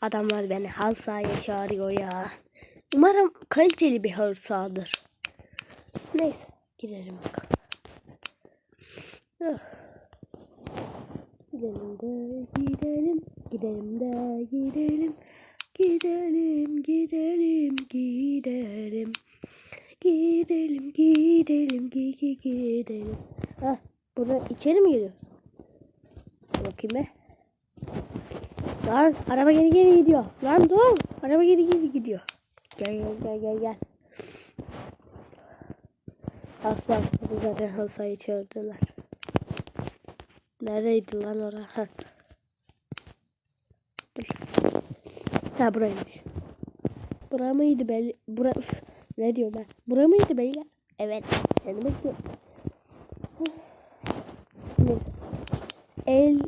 Adamlar beni sahaya çağırıyor ya. Umarım kaliteli bir halı sahadır. Neyse gidelim bakalım. Ah. Gidelim de gidelim. Gidelim de gidelim. Gidelim gidelim gidelim. Gidelim gidelim gi gi gidelim. Ah burada içeri mi giriyor? Bakayım be. Lan araba geri geri gidiyor. Lan dur. Araba geri geri gidiyor. Gel gel gel gel gel. Aslan zaten sahaya çağırdılar. Neredeydi lan ora? Ha. Dur. Ha buraymış. Bura mıydı belli? Bura üf, ne diyorum ben? Bura mıydı beyler? Evet. Seni bekliyorum. Neyse. El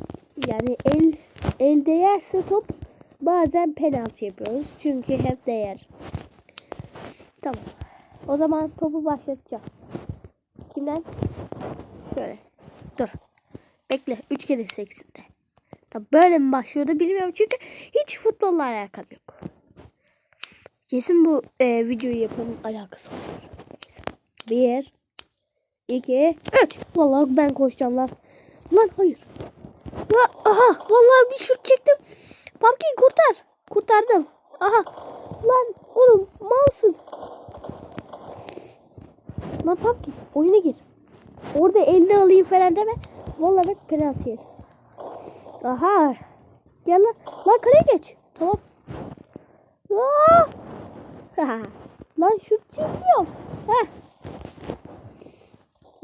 yani el el değerse top bazen penaltı yapıyoruz. Çünkü hep değer. Tamam. O zaman topu başlatacağım. Kimden? Şöyle. Dur. Bekle. Üç kere seksinde. Tabi böyle mi başlıyordu bilmiyorum. Çünkü hiç futbolla alakam yok. Kesin bu e, videoyu yapanın alakası var. Bir. iki, Üç. Vallahi ben koşacağım lan. Lan hayır. La, aha vallahi bir şut çektim. Pumpkin kurtar. Kurtardım. Aha. Lan oğlum mouse'un. Lan Pumpkin oyuna gir. Orada elini alayım falan deme. Vallahi bak penaltı yeriz. Aha. Gel lan. Lan kaleye geç. Tamam. Aa! lan şut çekiyor. Heh.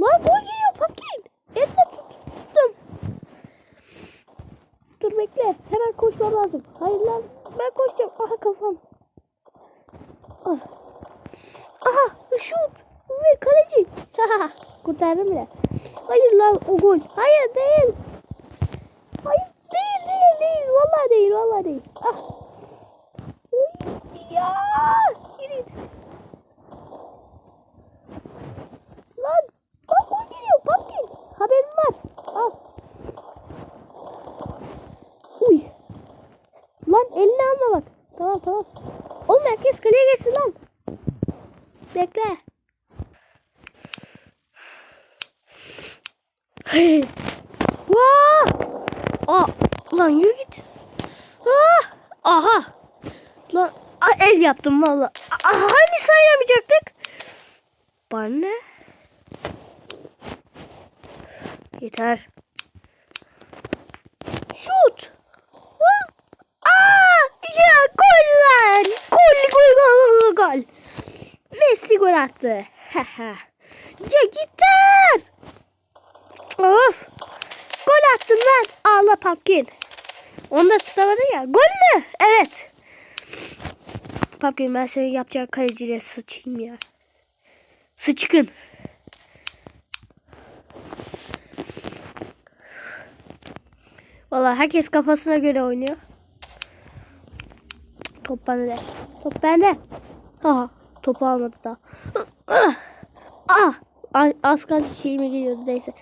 Lan gol geliyor Pumpkin. Elle tut, tuttum. Dur bekle. Hemen koşmam lazım. Hayır lan. Ben koşacağım. Aha kafam. Ah. Aha şut. Ve kaleci. Kurtardım bile. Hayır lan o gol. Hayır değil. Hayır değil değil değil. Vallahi değil vallahi değil. Ah. Ya. Yürü. Lan. Bak gol geliyor. Pumpkin. Haberim var. Al. Uy. Lan elini alma bak. Tamam tamam. Oğlum herkes kaleye geçsin lan. Bekle. Vaa! Aa, lan yürü git. Ah! Aha. Lan a, el yaptım valla. Hani sayamayacaktık? Bana ne? Yeter. Şut. Aa! Ya gol lan. Gol gol gol gol gol. Messi gol attı. ya gitar. Of. Gol attın lan. Ağla Pumpkin. Onu da tutamadın ya. Gol mü? Evet. Pumpkin ben senin yapacağın kaleciyle sıçayım ya. Sıçkın. Vallahi herkes kafasına göre oynuyor. Top bende. Top bende. Aha. Topu almadı daha. Ah. Az kaldı şeyime geliyordu neyse.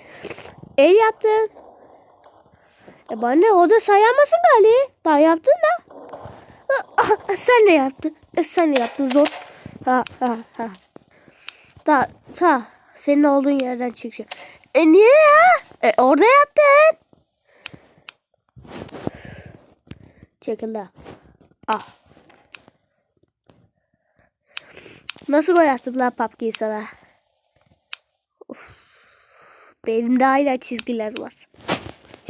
El yaptın. E bana ne o da sayamasın gali. Daha yaptın da. Ah, sen de yaptın. E sen de yaptın zor. Ha ha ha. Da ta senin olduğun yerden çıkacağım. E niye ya? E orada yaptın. Çekil de. Ah. Nasıl gol attım lan Papki sana? Of. Benim de hala çizgiler var.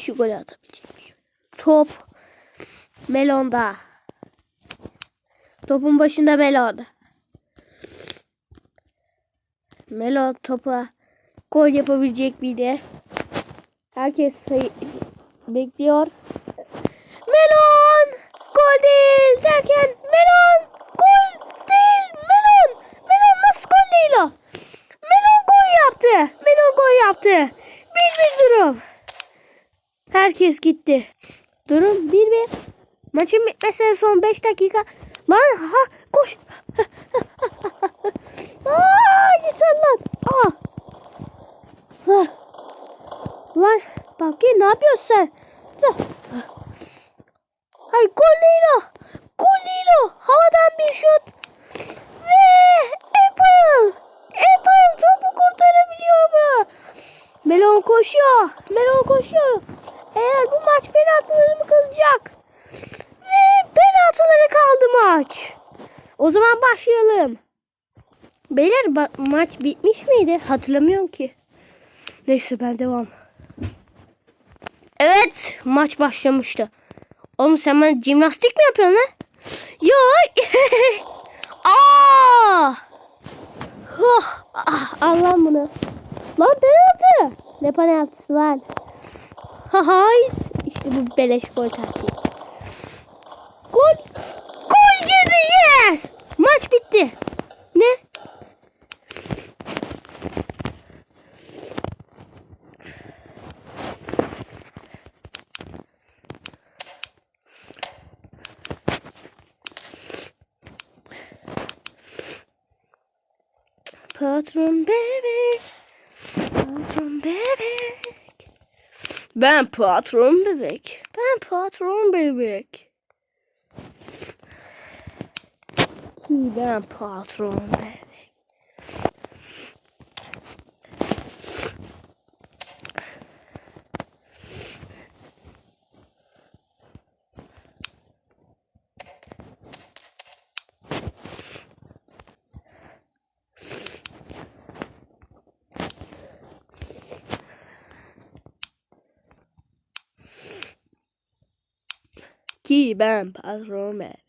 Şu golü atabilecek miyim? Top. Melonda. Topun başında Melon. Melon topa gol yapabilecek miydi? Herkes sayı bekliyor. Melon! Gol değil derken Melon! Gol değil Melon! Melon nasıl gol değil o? Melon gol yaptı. Melon gol yaptı. Bir bir durum. Herkes gitti. Durum bir bir. Maçın bitmesine son 5 dakika. Lan ha koş. Aa yeter lan. Aa. Ha. Lan Pumpkin ne yapıyorsun sen? Dur. Hayır gol değil o. şut. Ve Apple. Apple topu kurtarabiliyor mu? Melon koşuyor. Melon koşuyor. Eğer bu maç penaltıları mı kalacak? Ve penaltıları kaldı maç. O zaman başlayalım. Beyler ba- maç bitmiş miydi? Hatırlamıyorum ki. Neyse ben devam. Evet maç başlamıştı. Oğlum sen bana jimnastik mi yapıyorsun lan? Yo. Aa! Huh! Ah, al lan bunu. Lan penaltı. Ne penaltısı lan? Hay. İşte bu beleş gol taktiği. Gol. Gol girdi. Yes. Maç bitti. Ne? Patron bebek. Patron bebek. Ben patron bebek. Ben patron bebek. Ki ben patron bebek. Ki ben patron bebek.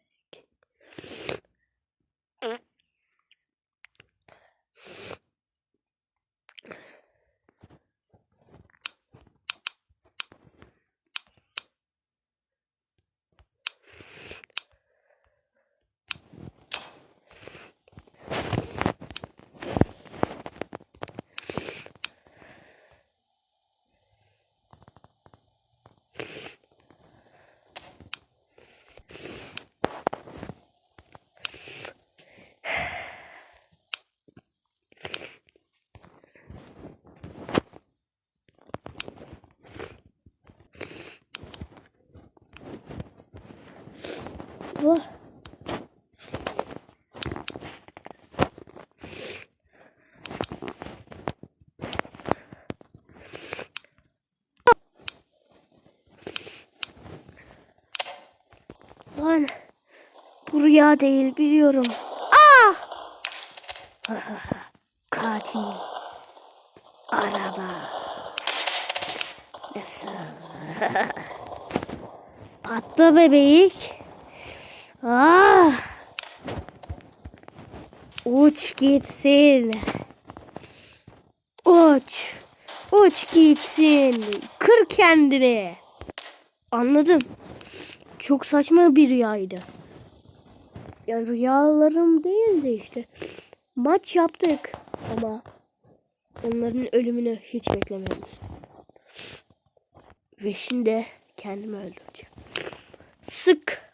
Vah. Lan bu rüya değil biliyorum. Ah! Katil. Araba. Nasıl? Patla bebek. Ah! Uç gitsin. Uç. Uç gitsin. Kır kendini. Anladım. Çok saçma bir rüyaydı. Ya rüyalarım değildi işte. Maç yaptık ama onların ölümünü hiç beklememiştim. Ve şimdi kendimi öldüreceğim. Sık